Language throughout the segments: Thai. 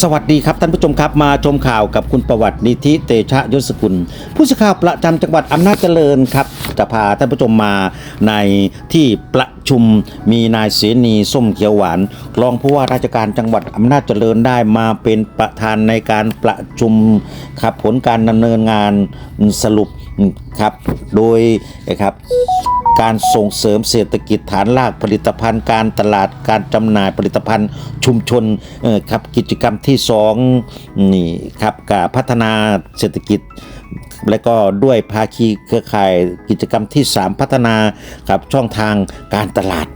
สวัสดีครับท่านผู้ชมครับมาชมข่าวกับคุณประวัตินิธิเตชะยศกุล ผู้สื่อข่าวประจำจังหวัดอำนาจเจริญครับ จะพาท่านผู้ชมมาในที่ประชุมมีนายเสนีส้มเขียวหวานรองผู้ว่าราชการจังหวัดอำนาจเจริญได้มาเป็นประธานในการประชุมครับผลการดำเนินงานสรุปครับโดยครับ การส่งเสริมเศรษฐกิจฐานรากผลิตภัณฑ์ การตลาดการจำหน่ายผลิตภัณฑ์ชุมชนครับกิจกรรมที่สองนี่ครับการพัฒนาเศรษฐกิจและก็ด้วยภาคีเครือข่ายกิจกรรมที่ 3 พัฒนาครับช่องทางการตลาด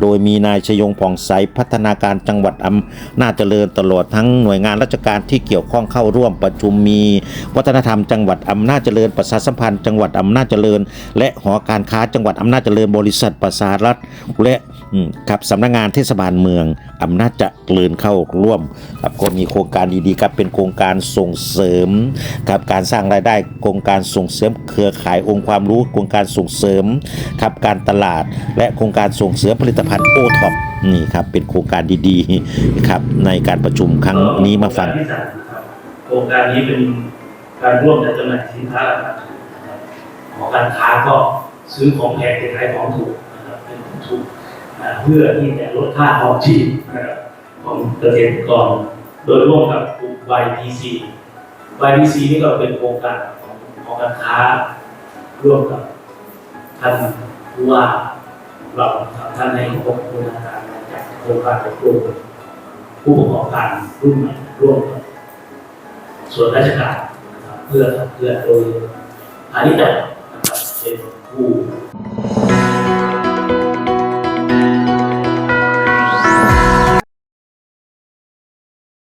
โดยมีนายชยงผ่องใสพัฒนาการจังหวัดอำนาจเจริญตลอดทั้งหน่วยงานราชการที่เกี่ยวข้องเข้าร่วมประชุมมี วัฒนธรรมจังหวัดอำนาจเจริญประชาสัมพันธ์จังหวัดอำนาจเจริญ และหอการค้าจังหวัดอำนาจเจริญบริษัทประสารัฐและครับสำนักงานเทศบาลเมืองอำนาจเจริญเข้าร่วมครับก็มีโครงการดีๆครับเป็นโครงการส่งเสริมครับการสร้างรายได้โครงการส่งเสริมเครือข่ายองค์ความรู้โครงการส่งเสริมครับการตลาด และโครงการส่งเสริมผลิตภัณฑ์โอท็อปนี่ครับเป็นโครงการดีๆครับในการประชุมครั้งนี้มาฟังโครงการนี้เป็นการร่วมจัดจำหน่ายสินค้าราคาถูกนะครับหอการค้าก็ซื้อของแพงไปขายของถูกเป็นของถูกเพื่อที่จะลดค่าครองชีพของเกษตรกรโดยร่วมกับกลุ่ม YPC YPC นี่ก็เป็นโครงการของหอการค้าร่วมกับท่านผู้ว่า เราทำท่านในองค์การการจัดโครงการอบรมผู้ประกอบการรุ่นใหม่ร่วมกับส่วนราชการนะครับเพื่อเพื่อโดยพาณิชย์นะครับเป็นผู้